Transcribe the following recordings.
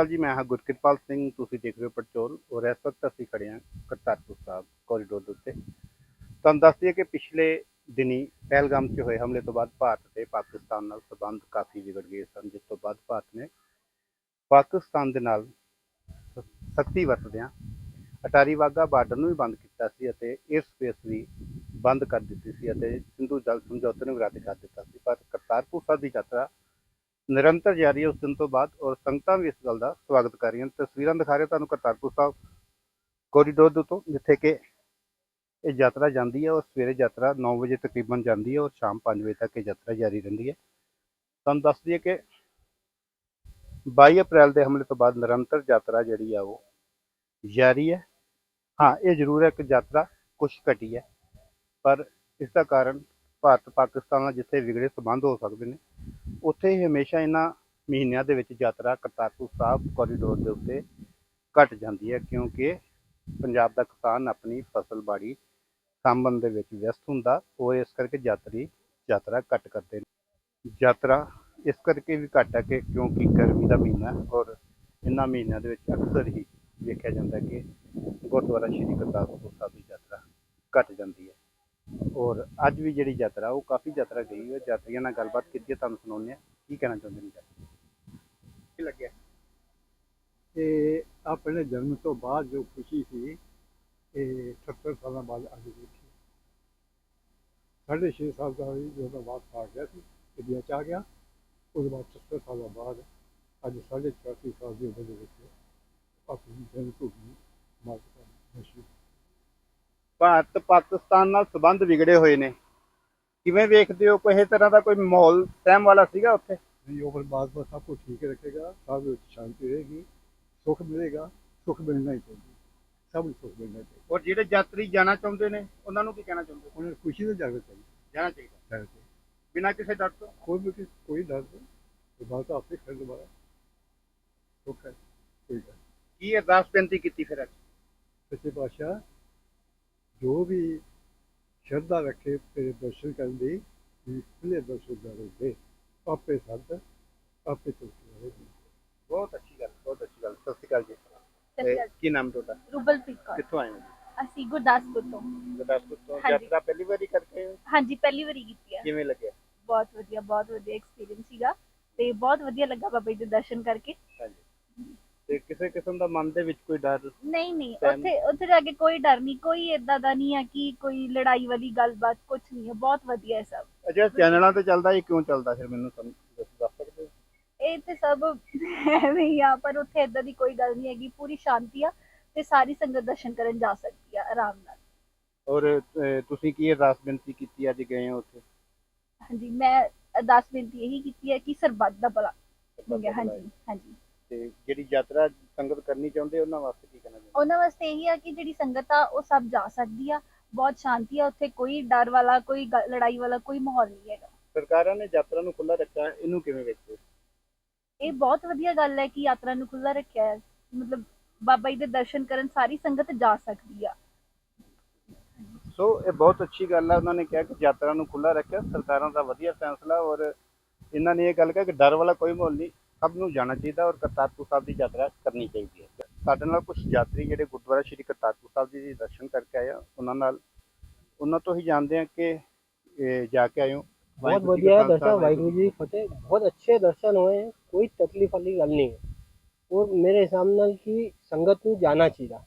ਅਕਾਲ ਜੀ, ਮੈਂ ਹਾਂ ਗੁਰਕਿਰਪਾਲ ਸਿੰਘ, ਤੁਸੀਂ ਦੇਖ ਰਹੇ ਹੋ ਪਟਚੋਲ ਔਰ ਇਸ ਵਕਤ ਅਸੀਂ ਖੜੇ ਹਾਂ ਕਰਤਾਰਪੁਰ ਸਾਹਿਬ ਕੋਰੀਡੋਰ ਦੇ ਉੱਤੇ। ਤੁਹਾਨੂੰ ਦੱਸ ਦਈਏ ਕਿ ਪਿਛਲੇ ਦਿਨੀ ਪਹਿਲਗਾਮ 'ਚ ਹੋਏ ਹਮਲੇ ਤੋਂ ਬਾਅਦ ਭਾਰਤ ਤੇ ਪਾਕਿਸਤਾਨ ਨਾਲ ਸਬੰਧ ਕਾਫੀ ਵਿਗੜ ਗਏ ਸਨ, ਜਿਸ ਤੋਂ ਬਾਅਦ ਭਾਰਤ ਨੇ ਪਾਕਿਸਤਾਨ ਦੇ ਨਾਲ ਸਖਤੀ ਵਰਤਦਿਆਂ ਅਟਾਰੀ ਵਾਗਾ ਬਾਰਡਰ ਨੂੰ ਵੀ ਬੰਦ ਕੀਤਾ ਸੀ ਅਤੇ 에ਅਰ ਸਪੇਸ ਵੀ ਬੰਦ ਕਰ ਦਿੱਤੀ ਸੀ ਅਤੇ ਸਿੰਧੂ ਜਲ ਸਮਝੌਤੇ ਨੂੰ ਵੀ ਰੱਦ ਕਰ ਦਿੱਤਾ ਸੀ। ਪਰ ਕਰਤਾਰਪੁਰ ਸਾਹਿਬ ਦੀ ਯਾਤਰਾ ਨਿਰੰਤਰ ਜਾਰੀ ਹੈ ਉਸ ਦਿਨ ਤੋਂ ਬਾਅਦ ਔਰ ਸੰਗਤਾਂ ਵੀ ਇਸ ਗੱਲ ਦਾ ਸਵਾਗਤ ਕਰ ਰਹੀਆਂ ਹਨ ਤਸਵੀਰਾਂ ਦਿਖਾ ਰਹੇ ਤੁਹਾਨੂੰ ਕਰਤਾਰਪੁਰ ਸਾਹਿਬ ਕੋਰੀਡੋਰ ਦੇ ਤੋਂ ਜਿੱਥੇ ਕਿ ਇਹ ਯਾਤਰਾ ਜਾਂਦੀ ਹੈ ਔਰ ਸਵੇਰੇ ਯਾਤਰਾ 9 ਵਜੇ ਤਕਰੀਬਨ ਜਾਂਦੀ ਹੈ ਔਰ ਸ਼ਾਮ 5 ਵਜੇ ਤੱਕ ਇਹ ਯਾਤਰਾ ਜਾਰੀ ਰਹਿੰਦੀ ਹੈ। ਤੁਹਾਨੂੰ ਦੱਸ ਦਈਏ ਕਿ 22 ਅਪ੍ਰੈਲ ਦੇ ਹਮਲੇ ਤੋਂ ਬਾਅਦ ਨਿਰੰਤਰ ਯਾਤਰਾ ਜਿਹੜੀ ਆ ਉਹ ਜਾਰੀ ਹੈ। ਹਾਂ, ਇਹ ਜ਼ਰੂਰ ਹੈ ਕਿ ਯਾਤਰਾ ਕੁਛ ਘਟੀ ਹੈ, ਪਰ ਇਸ ਦਾ ਕਾਰਨ ਭਾਰਤ ਪਾਕਿਸਤਾਨ ਨਾਲ ਜਿੱਥੇ ਵਿਗੜੇ ਸੰਬੰਧ ਹੋ ਸਕਦੇ ਨੇ ਉੱਥੇ ਹਮੇਸ਼ਾ ਇਹਨਾਂ ਮਹੀਨਿਆਂ ਦੇ ਵਿੱਚ ਯਾਤਰਾ ਕਰਤਾਰਪੁਰ ਸਾਹਿਬ ਕੋਰੀਡੋਰ ਦੇ ਉੱਤੇ ਘਟ ਜਾਂਦੀ ਹੈ, ਕਿਉਂਕਿ ਪੰਜਾਬ ਦਾ ਕਿਸਾਨ ਆਪਣੀ ਫਸਲ ਬਾੜੀ ਸਾਂਭਣ ਦੇ ਵਿੱਚ ਵਿਅਸਤ ਹੁੰਦਾ, ਉਹ ਇਸ ਕਰਕੇ ਯਾਤਰੀ, ਯਾਤਰਾ ਘੱਟ ਕਰਦੇ ਨੇ। ਯਾਤਰਾ ਇਸ ਕਰਕੇ ਵੀ ਘੱਟ ਹੈ ਕਿ ਕਿਉਂਕਿ ਗਰਮੀ ਦਾ ਮਹੀਨਾ ਔਰ ਇਹਨਾਂ ਮਹੀਨਿਆਂ ਦੇ ਵਿੱਚ ਅਕਸਰ ਹੀ ਦੇਖਿਆ ਜਾਂਦਾ ਕਿ ਗੁਰਦੁਆਰਾ ਸ਼੍ਰੀ ਕਰਤਾਰਪੁਰ ਸਾਹਿਬ ਦੀ ਯਾਤਰਾ ਘਟ ਜਾਂਦੀ ਹੈ। ਔਰ ਅੱਜ ਵੀ ਜਿਹੜੀ ਯਾਤਰਾ, ਉਹ ਕਾਫੀ ਯਾਤਰਾ ਗਈ ਹੈ। ਯਾਤਰੀਆਂ ਨਾਲ ਗੱਲਬਾਤ ਕੀਤੀ ਹੈ, ਤੁਹਾਨੂੰ ਸੁਣਾਉਂਦੇ ਹਾਂ। ਕੀ ਕਹਿਣਾ ਚਾਹੁੰਦੇ ਨੇ? ਕੀ ਲੱਗਿਆ? ਤੇ ਆਪਣੇ ਜਨਮ ਤੋਂ ਬਾਅਦ ਜੋ ਖੁਸ਼ੀ ਸੀ, ਇਹ 70 ਸਾਲਾਂ ਬਾਅਦ ਅੱਜ ਦੇਖੀ। ਸਾਢੇ ਛੇ ਸਾਲ ਦਾ ਜਦੋਂ ਬਾਅਦ ਆ ਗਿਆ ਸੀ ਇੰਡੀਆ ਚ ਆ ਗਿਆ, ਉਹਦੇ ਬਾਅਦ 70 ਸਾਲਾਂ ਬਾਅਦ ਅੱਜ ਸਾਢੇ 84 ਸਾਲ ਦੀ ਉਮਰ ਦੇ ਵਿੱਚ ਆਪਣੀ ਜਨਮ ਭੂਮੀ ਮਾਤਾ ਮਸ਼ਹੂਰ ਭਾਰਤ ਪਾਕਿਸਤਾਨ ਨਾਲ ਸੰਬੰਧ ਵਿਗੜੇ ਹੋਏ ਨੇ। ਕਿਵੇਂ ਵੇਖਦੇ ਹੋ ਕੋਈ ਤਰ੍ਹਾਂ ਦਾ ਕੋਈ ਮਾਹੌਲ ਸਹਿਮ ਵਾਲਾ ਸੀਗਾ ਉੱਥੇ? ਨਹੀਂ ਉਹ ਪਰਮਾਤਮਾ ਸਭ ਕੁਝ ਠੀਕ ਰੱਖੇਗਾ ਸਭ ਵਿੱਚ ਸ਼ਾਂਤੀ ਰਹੇਗੀ ਸੁੱਖ ਮਿਲੇਗਾ ਸੁੱਖ ਮਿਲਣਾ ਹੀ ਚਾਹੀਦਾ। ਸਭ ਨੂੰ ਸੁੱਖ ਮਿਲਣਾ ਚਾਹੀਦਾ। ਔਰ ਜਿਹੜੇ ਯਾਤਰੀ ਜਾਣਾ ਚਾਹੁੰਦੇ ਨੇ ਉਹਨਾਂ ਨੂੰ ਕੀ ਕਹਿਣਾ ਚਾਹੁੰਦੇ ਹੋ? ਉਹਨਾਂ ਨੂੰ ਖੁਸ਼ੀ ਨਾਲ ਜਾਣਾ ਚਾਹੀਦਾ। ਜਾਣਾ ਚਾਹੀਦਾ। ਜਾਣਾ ਚਾਹੀਦਾ। ਬਿਨਾਂ ਕਿਸੇ ਡਰ ਤੋਂ? ਕੋਈ ਵੀ ਕਿਸੇ- ਕੋਈ ਡਰ ਨਹੀਂ। ਤਾਂ ਆਪੇ ਕਰ ਦੁਬਾਰਾ ਸੁੱਖ ਹੈ ਕੋਈ ਗੱਲ ਨਹੀਂ। ਕੀ ਅਰਦਾਸ ਬੇਨਤੀ ਕੀਤੀ ਫਿਰ ਅੱਜ? ਸੱਚੇ ਪਾਤਸ਼ਾਹ ਜੋ ਵੀ ਸ਼ਰਧਾ ਰੱਖੇ ਤੇਰੇ ਦਰਸ਼ਨ ਕਰਨ ਦੀ ਵੀ ਖੁੱਲੇ ਦਰਸ਼ਨ ਕਰੋਗੇ ਆਪੇ ਸੰਤ ਆਪੇ ਤੁਲਸੀ ਬਹੁਤ ਅੱਛੀ ਗੱਲ ਬਹੁਤ ਅੱਛੀ ਗੱਲ। ਸਤਿ ਸ਼੍ਰੀ ਅਕਾਲ ਜੀ। ਤੇ। ਕੀ ਨਾਮ ਤੁਹਾਡਾ? ਰੂਬਲਪ੍ਰੀਤ ਕੌਰ। ਕਿੱਥੋਂ ਆਏ ਹੋ? ਅਸੀਂ ਗੁਰਦਾਸਪੁਰ ਤੋਂ। ਗੁਰਦਾਸਪੁਰ ਤੋਂ। ਹਾਂਜੀ। ਯਾਤਰਾ ਪਹਿਲੀ ਵਾਰੀ ਕਰਕੇ ਆਏ ਹੋ? ਹਾਂਜੀ ਪਹਿਲੀ ਵਾਰੀ ਕੀਤੀ ਹੈ ਕਿਵੇਂ ਲੱਗਿਆ? ਬਹੁਤ ਵਧੀਆ ਬਹੁਤ ਵਧੀਆ ਐਕਸਪੀਰੀਅੰਸ ਸੀਗਾ ਤੇ ਬਹੁਤ ਵਧੀਆ ਲੱਗਾ ਬਾਬਾ ਜੀ ਦੇ ਦਰਸ਼ਨ ਕਰਕੇ। ਹਾਂਜੀ। ਤੇ ਕਿਸੇ ਕਿਸਮ ਦਾ ਮਨ ਦੇ ਵਿੱਚ ਕੋਈ ਡਰ? ਨਹੀਂ ਨਹੀਂ Then- ਉੱਥੇ ਉੱਥੇ ਜਾ ਕੇ ਕੋਈ ਡਰ ਨਹੀਂ ਕੋਈ ਏਦਾਂ ਦਾ ਨਹੀਂ ਹੈ ਕਿ ਕੋਈ ਲੜਾਈ ਵਾਲੀ ਗੱਲਬਾਤ ਕੁਝ ਨਹੀਂ ਹੈ ਬਹੁਤ ਵਧੀਆ ਹੈ ਸਭ। ਅਜਾ ਚੈਨਲਾਂ ਤੇ ਚੱਲਦਾ ਇਹ ਕਿਉਂ ਚੱਲਦਾ ਫਿਰ ਮੈਨੂੰ ਸਮਝ ਦੱਸ ਸਕਦੇ ਹੋ? ਇਹ ਤੇ ਸਭ ਐਵੇਂ ਹੀ ਆ ਪਰ ਉੱਥੇ ਏਦਾਂ ਦੀ ਕੋਈ ਗੱਲ ਨਹੀਂ ਹੈਗੀ ਪੂਰੀ ਸ਼ਾਂਤੀ ਆ ਤੇ ਸਾਰੀ ਸੰਗਤ ਦਰਸ਼ਨ ਕਰਨ ਜਾ ਸਕਦੀ ਆ ਆਰਾਮ ਨਾਲ। ਔਰ ਅਹ, ਤੁਸੀਂ ਕੀ ਅਰਦਾਸ ਬੇਨਤੀ ਕੀਤੀ ਅੱਜ ਗਏ ਹੋ ਉੱਥੇ? ਹਾਂਜੀ ਮੈਂ ਅਰਦਾਸ ਬੇਨਤੀ ਇਹੀ ਕੀਤੀ ਹੈ ਕਿ ਸਰਬੱਤ ਦਾ ਭਲਾ। ਦਾ ਭਲਾ ਹਾਂਜੀ ਹਾਂਜੀ। ਤੇ ਜਿਹੜੀ ਯਾਤਰਾ ਸੰਗਤ ਕਰਨੀ ਚਾਹੁੰਦੇ ਉਹਨਾਂ ਵਾਸਤੇ ਕੀ ਕਹਿਣਾ ਚਾਹੁੰਦੇ? ਉਹਨਾਂ ਵਾਸਤੇ ਇਹੀ ਆ ਕਿ ਜਿਹੜੀ ਸੰਗਤ ਆ ਉਹ ਸਭ ਜਾ ਸਕਦੀ ਆ। ਬਹੁਤ ਸ਼ਾਂਤੀ ਆ ਉੱਥੇ ਕੋਈ ਡਰ ਵਾਲਾ ਕੋਈ ਗ- ਲੜਾਈ ਵਾਲਾ ਕੋਈ ਮਾਹੌਲ ਨਹੀਂ ਹੈਗਾ। ਸਰਕਾਰਾਂ ਨੇ ਯਾਤਰਾ ਨੂੰ ਖੁੱਲਾ ਰੱਖਿਆ ਇਹਨੂੰ ਕਿਵੇਂ ਵੇਖਦੇ? ਹੋ? ਇਹ ਬਹੁਤ ਵਧੀਆ ਗੱਲ ਹੈ ਕਿ ਯਾਤਰਾ ਨੂੰ ਖੁੱਲਾ ਰੱਖਿਆ ਹੈ। ਮਤਲਬ ਬਾਬਾ ਜੀ ਦੇ ਦਰਸ਼ਨ ਕਰਨ ਸਾਰੀ ਸੰਗਤ ਜਾ ਸਕਦੀ ਆ। ਸੋ ਇਹ ਬਹੁਤ ਅੱਛੀ ਗੱਲ ਹੈ ਉਹਨਾਂ ਨੇ ਕਿਹਾ ਕਿ ਯਾਤਰਾ ਨੂੰ ਖੁੱਲਾ ਰੱਖਿਆ। ਸਰਕਾਰਾਂ ਦਾ ਵਧੀਆ ਫੈਸਲਾ ਔਰ ਇਹਨਾਂ ਨੇ ਇਹ ਗੱਲ ਕਿਹਾ ਕਿ ਡਰ ਵਾਲਾ ਕੋਈ ਮਾਹੌਲ ਨਹੀਂ। ਸਭ ਨੂੰ ਜਾਣਾ ਚਾਹੀਦਾ ਔਰ ਕਰਤਾਰਪੁਰ ਸਾਹਿਬ ਦੀ ਯਾਤਰਾ ਕਰਨੀ ਚਾਹੀਦੀ ਹੈ ਸਾਡੇ ਨਾਲ ਕੁਝ ਯਾਤਰੀ ਜਿਹੜੇ ਗੁਰਦੁਆਰਾ ਸ਼੍ਰੀ ਕਰਤਾਰਪੁਰ ਸਾਹਿਬ ਜੀ ਦੇ ਦਰਸ਼ਨ ਕਰਕੇ ਆਏ ਆ ਉਹਨਾਂ ਨਾਲ ਉਹਨਾਂ ਤੋਂ ਹੀ ਜਾਣਦੇ ਆ ਕਿ ਇਹ ਜਾ ਕੇ ਆਏ ਹੋ बहुत ਵਾਹਿਗੁਰੂ ਜੀ बढ़िया ਕਾ है ਖਾਲਸਾ, दर्शन वाहिगुरु जी की फतेह बहुत अच्छे दर्शन हुए हैं कोई तकलीफ वाली गल नहीं है और मेरे हिसाब नाल की संगत ਨੂੰ जाना चाहिए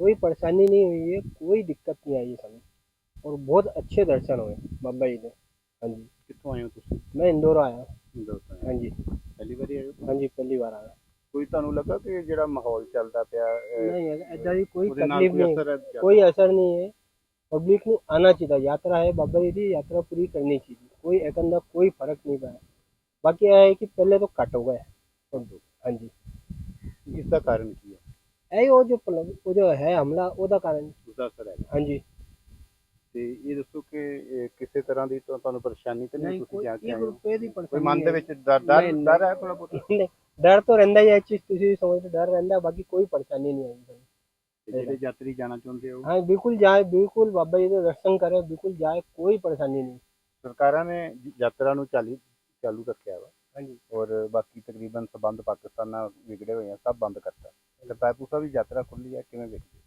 कोई परेशानी नहीं हुई है कोई दिक्कत नहीं आई है संगत और बहुत अच्छे दर्शन हुए बाबा जी के हाँ जी ਕਿੱਥੋਂ ਆਏ ਹੋ ਤੁਸੀਂ मैं इंदौर आया ਇੰਦੌਰ ਤੋਂ ਆਏ हाँ ਹੋ। जी ਪਹਿਲੀ ਵਾਰੀ ਆਏ ਹੋ हाँ जी पहली बार आया ਕੋਈ ਤੁਹਾਨੂੰ ਲੱਗਾ ਕਿ ਜਿਹੜਾ ਮਾਹੌਲ ਚੱਲਦਾ ਪਿਆ ਅਹ, नहीं ऐसा भी कोई ਉਹਦੇ ਨਾਲ तकलीफ ਕੋਈ नहीं ਅਸਰ ਹੈ ਜ਼ਿਆਦਾ? कोई असर नहीं है पब्लिक ਨੂੰ आना चाहिए यात्रा है बाबा जी की यात्रा पूरी करनी चाहिए कोई एक अंदर कोई फर्क नहीं पाया बाकी यह है कि पहले तो कट हो गए हाँ जी ਇਸ ਦਾ ਕਾਰਨ ਕੀ ਹੈ ਇਹ ਉਹ ਜੋ ਪਲ- ਉਹ ਜੋ ਹੈ ਹਮਲਾ ਉਹਦਾ ਕਾਰਨ ਉਸਦਾ ਅਸਰ ਹੈ ਹਾਂਜੀ ਤੇ ਇਹ ਦੱਸੋ ਕਿ ਕਿਸੇ ਤਰ੍ਹਾਂ ਦੀ ਤੁਹਾਨੂੰ ਪਰੇਸ਼ਾਨੀ ਤਾਂ ਨਹੀਂ ਤੁਸੀਂ ਜਾ ਕੇ ਇਹ ਆਏ ਰੁਪਏ ਦੀ ਪਰੇਸ਼ਾਨੀ ਮਨ ਦੇ ਵਿੱਚ ਡਰ ਡਰ ਹੈ ਥੋੜਾ ਬਹੁਤ? ਡਰ ਤਾਂ ਰਹਿੰਦਾ ਹੀ ਹੈ ਚੀਜ਼ ਤੁਸੀਂ ਸਮਝਦੇ ਡਰ ਰਹਿੰਦਾ ਬਾਕੀ ਕੋਈ ਪਰੇਸ਼ਾਨੀ ਨਹੀਂ ਆਈ ਸਾਨੂੰ। ਜਿਹੜੇ ਯਾਤਰੀ ਜਾਣਾ ਚਾਹੁੰਦੇ ਹੋ? हाँ बिल्कुल जाए बिल्कुल बाबा जी के दर्शन करे बिल्कुल जाए कोई परेशानी नहीं ਸਰਕਾਰਾਂ ਨੇ ਯਾਤਰਾ ਨੂੰ ਚਾਲੀ ਚਾਲੂ ਰੱਖਿਆ ਵਾ। ਹਾਂਜੀ। ਔਰ ਬਾਕੀ ਤਕਰੀਬਨ ਸਬੰਧ ਪਾਕਿਸਤਾਨ ਨਾਲ ਵਿਗੜੇ ਹੋਏ ਆ ਸਭ ਬੰਦ ਕਰਤਾ। ਕਰਤਾਰਪੁਰ ਸਾਹਿਬ ਦੀ ਯਾਤਰਾ ਖੁੱਲੀ ਆ ਕਿਵੇਂ ਵੇਖਦੇ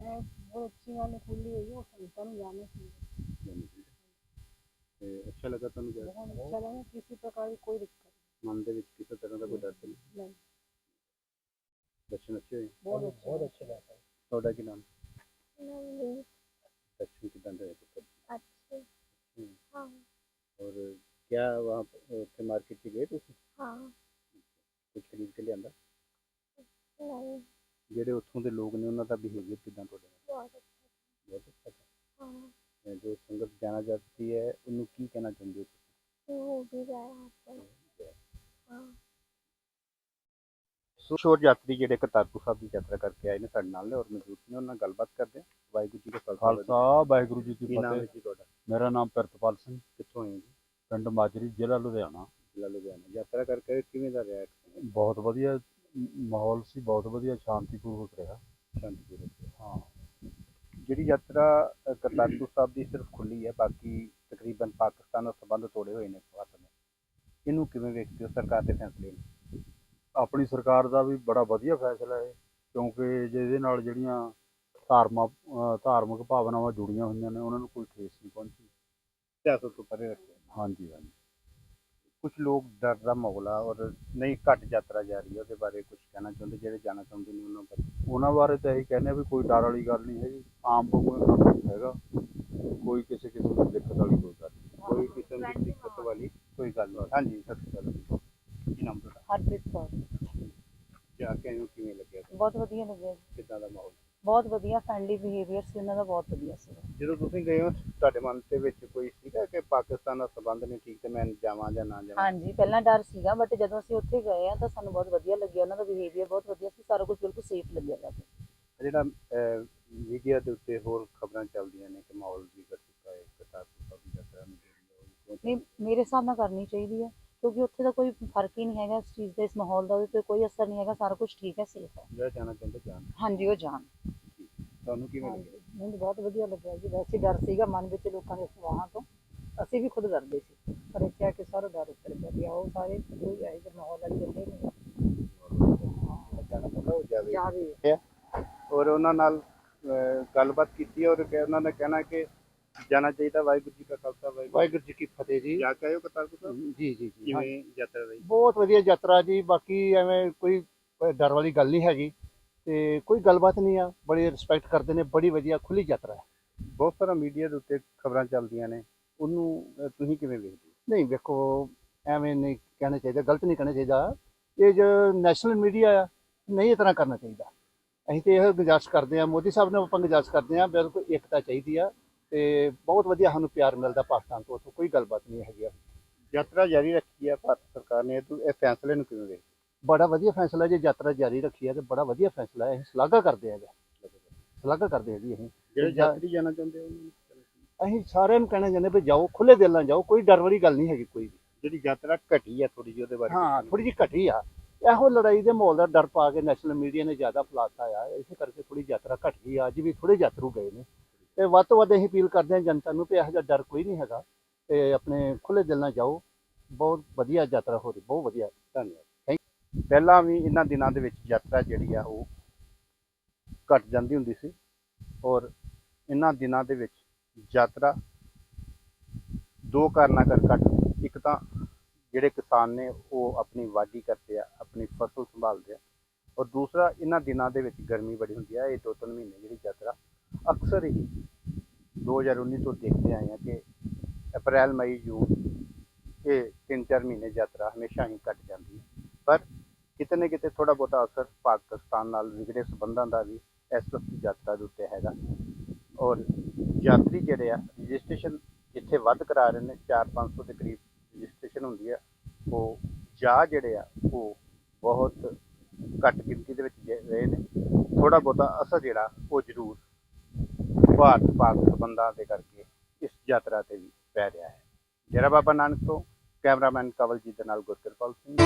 ਇਹ ਬਹੁਤ ਅੱਛੀ ਗੱਲ ਖੁੱਲੀ ਹੋਈ ਉਹ ਸੰਤਾਂ ਨੂੰ ਜਾਣੇ ਸੀ ਹੋ? ਤੇ ਅੱਛਾ ਲੱਗਾ ਤੁਹਾਨੂੰ ਜਾ ਕੇ? ਬਹੁਤ ਅੱਛਾ ਲਗਾ ਕਿਸੇ ਪ੍ਰਕਾਰ ਦੀ ਕੋਈ ਦਿੱਕਤ ਮਨ ਦੇ ਵਿੱਚ ਕਿਸੇ ਤਰ੍ਹਾਂ ਦਾ ਕੋਈ ਡਰ ਤਾਂ ਨਹੀਂ ਨਹੀਂ ਦਰਸ਼ਨ ਅੱਛੇ ਹੋਏ ਬਹੁਤ बहुत ਅੱਛਾ अच्छे लगता है ਤੁਹਾਡਾ ਕੀ ਨਾਮ नहीं दर्शन कितना रहे पुत्र अच्छे हाँ और क्या वहाँ ਉੱਥੇ ਮਾਰਕੀਟ 'ਚ ਗਏ ਤੁਸੀਂ हाँ ਕੁਝ ਖਰੀਦ ਕੇ ਲਿਆਂਦਾ नहीं ਜਿਹੜੇ ਉੱਥੋਂ ਦੇ ਲੋਕ ਨੇ ਉਹਨਾਂ ਦਾ ਬਿਹੇਵੀਅਰ ਕਿਦਾਂ ਤੁਹਾਡੇ ਨਾਲ बहुत अच्छा ਬਹੁਤ ਅੱਛਾ था हाँ ਇਹ ਜੋ ਸੰਗਤ ਜਾਣਾ ਚਾਹਤੀ ਹੈ ਉਹਨੂੰ ਕੀ ਕਹਿਣਾ ਚਾਹੁੰਦੇ ਹੋ ਤੁਸੀਂ वो भी गया वहाँ पर हाँ ਸੋ ਸ਼ੋਰ ਯਾਤਰੀ ਜਿਹੜੇ ਕਰਤਾਰਪੁਰ ਸਾਹਿਬ ਦੀ ਯਾਤਰਾ ਕਰਕੇ ਆਏ ਨੇ ਸਾਡੇ ਨਾਲ ਨੇ ਔਰ ਮੌਜੂਦ ਨੇ ਉਹਨਾਂ ਨਾਲ ਗੱਲਬਾਤ ਕਰਦੇ ਹਾਂ ਵਾਹਿਗੁਰੂ ਜੀ ਕਾ ਖਾਲਸਾ ਖਾਲਸਾ ਵਾਹਿਗੁਰੂ ਜੀ ਕੀ ਕੀ ਨਾਮ ਹੈ ਫਤਿਹ ਜੀ ਤੁਹਾਡਾ ਮੇਰਾ ਨਾਮ ਪ੍ਰਿਤਪਾਲ ਸਿੰਘ ਕਿੱਥੋਂ ਆਏ ਹੋ ਜੀ ਪਿੰਡ ਮਾਜਰੀ ਜ਼ਿਲ੍ਹਾ ਲੁਧਿਆਣਾ ਜ਼ਿਲ੍ਹਾ ਲੁਧਿਆਣਾ ਯਾਤਰਾ ਕਰਕੇ ਕਿਵੇਂ ਦਾ ਰਿਹਾ experience? ਬਹੁਤ ਵਧੀਆ ਮ- ਮਾਹੌਲ ਸੀ ਬਹੁਤ ਵਧੀਆ ਸ਼ਾਂਤੀਪੂਰਵਕ ਰਿਹਾ। ਸ਼ਾਂਤੀਪੂਰਵਕ ਹਾਂ। ਜਿਹੜੀ ਯਾਤਰਾ ਅ, ਕਰਤਾਰਪੁਰ ਸਾਹਿਬ ਦੀ ਸਿਰਫ ਖੁੱਲੀ ਹੈ ਬਾਕੀ ਤਕਰੀਬਨ ਪਾਕਿਸਤਾਨ ਨਾਲ ਸੰਬੰਧ ਤੋੜੇ ਹੋਏ ਨੇ ਭਾਰਤ ਨੇ ਇਹਨੂੰ ਕਿਵੇਂ ਵੇਖਦੇ ਹੋ? ਸਰਕਾਰ ਦੇ ਫੈਸਲੇ ਨੂੰ? ਆਪਣੀ ਸਰਕਾਰ ਦਾ ਵੀ ਬੜਾ ਵਧੀਆ ਫੈਸਲਾ ਹੈ ਕਿਉਂਕਿ ਜਿਹਦੇ ਨਾਲ ਜਿਹੜੀਆਂ ਧਾਰਮਾ ਅ, ਧਾਰਮਿਕ ਭਾਵਨਾਵਾਂ ਜੁੜੀਆਂ ਹੋਈਆਂ ਨੇ ਉਹਨਾਂ ਨੂੰ ਕੋਈ ਠੇਸ ਨਹੀਂ ਪਹੁੰਚੀ। ਸਿਆਸਤ ਤੋਂ ਪਰੇ ਰੱਖਿਆ। ਹਾਂਜੀ ਹਾਂਜੀ। ਕੁਝ ਲੋਕ ਡਰ ਦਾ ਮਾਹੌਲ ਆ ਔਰ ਨਹੀਂ ਘੱਟ ਯਾਤਰਾ ਜਾ ਰਹੀ ਹੈ ਉਹਦੇ ਬਾਰੇ ਕੁਝ ਕਹਿਣਾ ਚਾਹੁੰਦੇ ਜਿਹੜੇ ਜਾਣਾ ਚਾਹੁੰਦੇ ਨੇ ਉਹਨਾਂ ਬਾਰੇ। ਉਹਨਾਂ ਬਾਰੇ ਤਾਂ ਇਹੀ ਕਹਿੰਦੇ ਆ ਵੀ ਕੋਈ ਡਰ ਵਾਲੀ ਗੱਲ ਨਹੀਂ ਹੈਗੀ ਆਮ ਦਾ ਕੰਮ ਹੈਗਾ। ਕੋਈ ਕਿਸੇ ਕਿਸਮ ਦੀ ਦਿੱਕਤ ਵਾਲੀ ਕੋਈ ਗੱਲ ਨਹੀਂ। ਕੋਈ ਕਿਸਮ ਦੀ ਦਿੱਕਤ ਵਾਲੀ ਕੋਈ ਗੱਲ ਨਹੀਂ। ਹਾਂਜੀ ਸਤਿ ਸ਼੍ਰੀ ਅਕਾਲ ਕੀ ਨਾਮ ਤੁਹਾਡਾ? ਹਰਪ੍ਰੀਤ ਕੌਰ। ਜਾ ਕੇ ਕਿਵੇਂ ਲੱਗਿਆ? ਬਹੁਤ ਵਧੀਆ ਲੱਗਿਆ। ਕਿੱਦਾਂ ਦਾ ਮਾਹੌਲ? ਬਹੁਤ ਵਧੀਆ ਫ੍ਰੈਂਡਲੀ ਬਿਹੇਵੀਅਰ ਸੀ ਉਹਨਾਂ ਦਾ ਬਹੁਤ ਵਧੀਆ ਸੀ। ਜਦੋਂ ਤੁਸੀਂ ਗਏ ਹੋ ਤੁਹਾਡੇ ਮਨ ਦੇ ਵਿੱਚ ਕੋਈ ਸੀਗਾ ਕਿ ਪਾਕਿਸਤਾਨ ਨਾਲ ਸੰਬੰਧ ਨਹੀਂ ਠੀਕ ਤੇ ਮੈਂ ਜਾਵਾਂ ਜਾਂ ਨਾ ਜਾਵਾਂ? ਹਾਂਜੀ ਪਹਿਲਾਂ ਡਰ ਸੀਗਾ ਬਟ ਜਦੋਂ ਅਸੀਂ ਉੱਥੇ ਗਏ ਆ ਤਾਂ ਸਾਨੂੰ ਬਹੁਤ ਵਧੀਆ ਲੱਗਿਆ ਉਹਨਾਂ ਦਾ ਬਿਹੇਵੀਅਰ ਬਹੁਤ ਵਧੀਆ ਸੀ ਸਾਰਾ ਕੁਝ ਬਿਲਕੁਲ ਸੇਫ ਲੱਗਿਆ ਜਾ ਕੇ ਜਿਹੜਾ ਮੀਡੀਆ ਦੇ ਉੱਤੇ ਹੋਰ ਖਬਰਾਂ ਚੱਲਦੀਆਂ ਨੇ ਕਿ ਮਾਹੌਲ ਵਿਗੜ ਚੁੱਕਾ ਹੈ ਦੀ ਯਾਤਰਾ ਨੂੰ ਜਿਹੜੀ ਨਹੀਂ ਮੇਰੇ ਹਿਸਾਬ ਨਾਲ ਕਰਨੀ ਚਾਹੀਦੀ ਹੈ ਕਿਉਂਕਿ ਉੱਥੇ ਦਾ ਕੋਈ ਫ਼ਰਕ ਹੀ ਨਹੀਂ ਹੈਗਾ ਇਸ ਚੀਜ਼ ਦਾ ਇਸ ਮਾਹੌਲ ਦਾ ਉਹਦੇ ਤੇ ਕੋਈ ਅਸਰ ਨਹੀਂ ਹੈਗਾ ਸਾਰਾ ਕੁਝ ਠੀਕ ਹੈ ਸੇਫ ਹੈ। ਜਿਹੜਾ ਜਾਣਾ ਚਾਹੁੰਦੇ ਜਾਣ। ਹਾਂਜੀ ਉਹ ਜਾਣ। ਤੁਹਾਨੂੰ ਕਿਵੇਂ ਲੱਗਿਆ? ਮੈਨੂੰ ਬਹੁਤ ਵਧੀਆ ਲੱਗਿਆ ਜੀ। ਵੈਸੇ ਡਰ ਸੀਗਾ ਮਨ ਵਿੱਚ ਲੋਕਾਂ ਦੇ ਅਫਵਾਹਾਂ ਤੋਂ। ਅਸੀਂ ਵੀ ਖੁਦ ਡਰਦੇ ਸੀ। ਪਰ ਇੱਥੇ ਆ ਕੇ ਸਾਰਾ ਡਰ ਉੱਤਰ ਗਿਆ ਵੀ ਆਓ ਸਾਰੇ ਕੋਈ ਇਹੋ ਜਿਹਾ ਮਾਹੌਲ ਵਾਲੀ ਗੱਲ ਨਹੀਂ। ਜਾਣਾ ਚਾਹੁੰਦਾ ਉਹ ਜਾਵੇ ਔਰ ਉਹਨਾਂ ਨਾਲ ਗੱਲਬਾਤ ਕੀਤੀ ਔਰ ਕਿ ਉਹਨਾਂ ਨੇ ਕਹਿਣਾ ਕਿ ਜਾਣਾ ਚਾਹੀਦਾ। ਵਾਹਿਗੁਰੂ ਜੀ ਕਾ ਖਾਲਸਾ ਵਾਹਿਗੁਰੂ ਜੀ ਕੀ ਫਤਿਹ ਜੀ। ਜਾ ਕੇ ਆਇਓ ਕਰਤਾਰਪੁਰ ਸਾਹਿਬ? ਜੀ ਜੀ ਜੀ। ਕਿਵੇਂ ਯਾਤਰਾ ਰਹੀ? ਬਹੁਤ ਵਧੀਆ ਯਾਤਰਾ ਜੀ। ਬਾਕੀ ਐਵੇਂ ਕੋਈ ਕੋਈ ਡਰ ਵਾਲੀ ਗੱਲ ਨਹੀਂ ਹੈਗੀ। ਤੇ ਕੋਈ ਗੱਲਬਾਤ ਨਹੀਂ ਆ ਬੜੀ ਰਿਸਪੈਕਟ ਕਰਦੇ ਨੇ ਬੜੀ ਵਧੀਆ ਖੁੱਲੀ ਯਾਤਰਾ ਹੈ। ਬਹੁਤ ਸਾਰਾ ਮੀਡੀਆ ਦੇ ਉੱਤੇ ਖਬਰਾਂ ਚੱਲਦੀਆਂ ਨੇ ਉਹਨੂੰ ਅਹ, ਤੁਸੀਂ ਕਿਵੇਂ ਵੇਖਦੇ ਹੋ? ਨਹੀਂ ਵੇਖੋ ਐਵੇਂ ਨਹੀਂ ਕਹਿਣਾ ਚਾਹੀਦਾ ਗਲਤ ਨਹੀਂ ਕਹਿਣਾ ਚਾਹੀਦਾ। ਇਹ ਜੋ ਨੈਸ਼ਨਲ ਮੀਡੀਆ ਆ ਨਹੀਂ ਇਸ ਤਰ੍ਹਾਂ ਕਰਨਾ ਚਾਹੀਦਾ। ਅਸੀਂ ਤੇ ਇਹ ਗੁਜ਼ਾਰਿਸ਼ ਕਰਦੇ ਆ ਮੋਦੀ ਸਾਹਿਬ ਨੂੰ ਆਪਾਂ ਗੁਜ਼ਾਰਿਸ਼ ਕਰਦੇ ਆ ਬਿਲਕੁਲ ਏਕਤਾ ਚਾਹੀਦੀ ਆ ਤੇ ਬਹੁਤ ਵਧੀਆ ਸਾਨੂੰ ਪਿਆਰ ਮਿਲਦਾ ਪਾਕਿਸਤਾਨ ਤੋਂ ਉੱਥੋਂ ਕੋਈ ਗੱਲਬਾਤ ਨਹੀਂ ਹੈਗੀ ਯਾਤਰਾ ਜਾਰੀ ਰੱਖੀ ਹੈ ਭਾਰਤ ਸਰਕਾਰ ਨੇ ਇਹ ਇਹ ਫੈਸਲੇ ਨੂੰ ਕਿਵੇਂ ਵੇਖਦੇ ਬੜਾ ਵਧੀਆ ਫੈਸਲਾ ਜੇ ਯਾਤਰਾ ਜਾਰੀ ਰੱਖੀ ਹੈ ਤੇ ਬੜਾ ਵਧੀਆ ਫੈਸਲਾ ਹੈ ਅਸੀਂ ਸ਼ਲਾਘਾ ਕਰਦੇ ਆ ਇਹਦਾ ਸ਼ਲਾਘਾ ਕਰਦੇ ਆ ਜੀ ਅਸੀਂ ਜਿਹੜੇ ਯਾਤਰੀ ਜਾਣਾ ਚਾਹੁੰਦੇ ਆ ਉਹਨਾਂ ਨੂੰ ਅਸੀਂ ਸਾਰਿਆਂ ਨੂੰ ਕਹਿਣਾ ਚਾਹੁੰਦੇ ਵੀ ਜਾਓ ਖੁੱਲੇ ਦਿਲ ਨਾਲ ਜਾਓ ਕੋਈ ਡਰ ਵਾਲੀ ਗੱਲ ਨਹੀਂ ਹੈਗੀ ਕੋਈ ਵੀ। ਜਿਹੜੀ ਯਾਤਰਾ ਘਟੀ ਹੈ ਥੋੜੀ ਜਿਹੀ ਉਹਦੇ ਬਾਰੇ ਹਾਂ ਥੋੜੀ ਜਿਹੀ ਘਟੀ ਆ। ਇਹੋ ਲੜਾਈ ਦੇ ਮਾਹੌਲ ਦਾ ਡਰ ਪਾ ਕੇ ਨੈਸ਼ਨਲ ਮੀਡੀਆ ਨੇ ਜ਼ਿਆਦਾ ਫਲਾਤਾ ਆ ਇਸੇ ਕਰਕੇ ਥੋੜੀ ਯਾਤਰਾ ਘਟ ਗਈ ਆ। ਅੱਜ ਵੀ ਥੋੜੇ ਯਾਤਰੂ ਗਏ ਨੇ। ਤੇ ਵੱਧ ਤੋਂ ਵੱਧ ਅਸੀਂ ਅਪੀਲ ਕਰਦੇ ਹਾਂ ਜਨਤਾ ਨੂੰ ਵੀ ਇਹੋ ਜਿਹਾ ਡਰ ਕੋਈ ਨਹੀਂ ਹੈਗਾ। ਤੇ ਆਪਣੇ ਖੁੱਲੇ ਦਿਲ ਨਾਲ ਜਾਓ। ਬਹੁਤ ਵਧੀਆ ਯਾਤਰਾ ਹੋ ਰਹੀ ਬਹੁਤ ਵਧੀਆ। ਧੰਨਵਾਦ। ਪਹਿਲਾਂ ਵੀ ਇਹਨਾਂ ਦਿਨਾਂ ਦੇ ਵਿੱਚ ਯਾਤਰਾ ਜਿਹੜੀ ਆ ਉਹ ਘਟ ਜਾਂਦੀ ਹੁੰਦੀ ਸੀ ਔਰ ਇਹਨਾਂ ਦਿਨਾਂ ਦੇ ਵਿੱਚ ਯਾਤਰਾ ਦੋ ਕਾਰਨਾਂ ਕਰ ਘੱਟ ਇੱਕ ਤਾਂ ਜਿਹੜੇ ਕਿਸਾਨ ਨੇ ਉਹ ਆਪਣੀ ਵਾਢੀ ਕਰਦੇ ਆ, ਆਪਣੀ ਫਸਲ ਸੰਭਾਲਦੇ ਆ ਔਰ ਦੂਸਰਾ ਇਹਨਾਂ ਦਿਨਾਂ ਦੇ ਵਿੱਚ ਗਰਮੀ ਬੜੀ ਹੁੰਦੀ ਆ। ਇਹ ਦੋ ਤਿੰਨ ਮਹੀਨੇ ਜਿਹੜੀ ਯਾਤਰਾ ਅਕਸਰ ਹੀ 2019 ਤੋਂ ਦੇਖਦੇ ਆਏ ਆ ਕਿ ਅਪ੍ਰੈਲ, ਮਈ, ਜੂਨ ਇਹ ਤਿੰਨ ਚਾਰ ਮਹੀਨੇ ਯਾਤਰਾ ਹਮੇਸ਼ਾ ਹੀ ਘਟ ਜਾਂਦੀ ਹੈ ਪਰ ਕਿਤੇ ਨਾ ਕਿਤੇ ਥੋੜਾ ਬਹੁਤਾ ਅਸਰ ਪਾਕਿਸਤਾਨ ਨਾਲ ਵਿਗੜੇ ਸੰਬੰਧਾਂ ਦਾ ਵੀ ਇਸ ਵਕਤ ਯਾਤਰਾ ਦੇ ਉੱਤੇ ਹੈਗਾ। ਔਰ ਯਾਤਰੀ ਜਿਹੜੇ ਆ, ਰਜਿਸਟ੍ਰੇਸ਼ਨ ਜਿੱਥੇ ਵੱਧ ਕਰਾ ਰਹੇ ਨੇ 4-500 ਦੇ ਕਰੀਬ ਰਜਿਸਟ੍ਰੇਸ਼ਨ ਹੁੰਦੀ ਆ, ਉਹ ਜਾ ਜਿਹੜੇ ਆ, ਉਹ ਬਹੁਤ ਘੱਟ ਗਿਣਤੀ ਦੇ ਵਿੱਚ ਰਹੇ ਨੇ। ਥੋੜਾ ਬਹੁਤਾ ਅਸਰ ਜਿਹੜਾ, ਉਹ ਜ਼ਰੂਰ ਭਾਰਤ ਪਾਕ ਸੰਬੰਧਾਂ ਦੇ ਕਰਕੇ ਇਸ ਯਾਤਰਾ ਤੇ ਵੀ ਪੈ ਰਿਹਾ ਹੈ। ਜ਼ਰਾ ਬਾਬਾ ਨਾਨਕ ਤੋਂ ਕੈਮਰਾਮੈਨ ਕਵਲਜੀਤ ਦੇ ਨਾਲ ਗੁਰਕਿਰਪਾਲ ਸਿੰਘ।